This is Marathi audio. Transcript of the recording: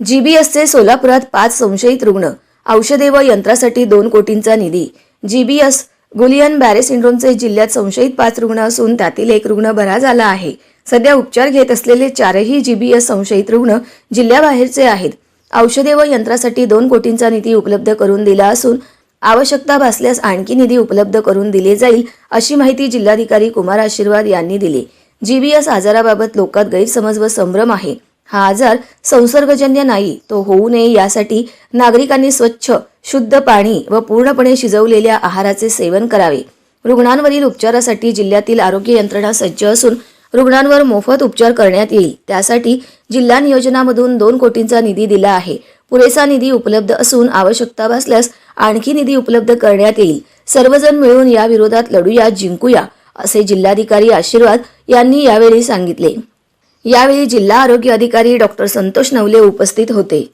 जीबीएसचे सोलापुरात पाच संशयित रुग्ण. औषधे व यंत्रासाठी दोन कोटींचा निधी. जीबीएस गुलियन बॅरे सिंड्रोमचे जिल्ह्यात संशयित पाच रुग्ण असून त्यातील एक रुग्ण बरा झाला आहे. सध्या उपचार घेत असलेले चारही जीबीएस संशयित रुग्ण जिल्ह्याबाहेरचे आहेत. औषधे व यंत्रासाठी दोन कोटींचा निधी उपलब्ध करून दिला असून आवश्यकता भासल्यास आणखी निधी उपलब्ध करून दिले जाईल अशी माहिती जिल्हाधिकारी कुमार आशीर्वाद यांनी दिली. जीबीएस आजाराबाबत लोकात गैरसमज व संभ्रम आहे. हा आजार संसर्गजन्य नाही तो होऊ नये यासाठी नागरिकांनी स्वच्छ शुद्ध पाणी व पूर्णपणे शिजवलेल्या आहाराचे सेवन करावे. रुग्णांवरील उपचारासाठी जिल्ह्यातील आरोग्य यंत्रणा सज्ज असून रुग्णांवर मोफत उपचार करण्यात येईल. त्यासाठी जिल्हा नियोजनामधून दोन कोटींचा निधी दिला आहे. पुरेसा निधी उपलब्ध असून आवश्यकता भासल्यास आणखी निधी उपलब्ध करण्यात येईल. सर्वजण मिळून या विरोधात लढूया जिंकूया असे जिल्हाधिकारी आशीर्वाद यांनी यावेळी सांगितले. यावेळी जिल्हा आरोग्य अधिकारी डॉक्टर संतोष नवले उपस्थित होते.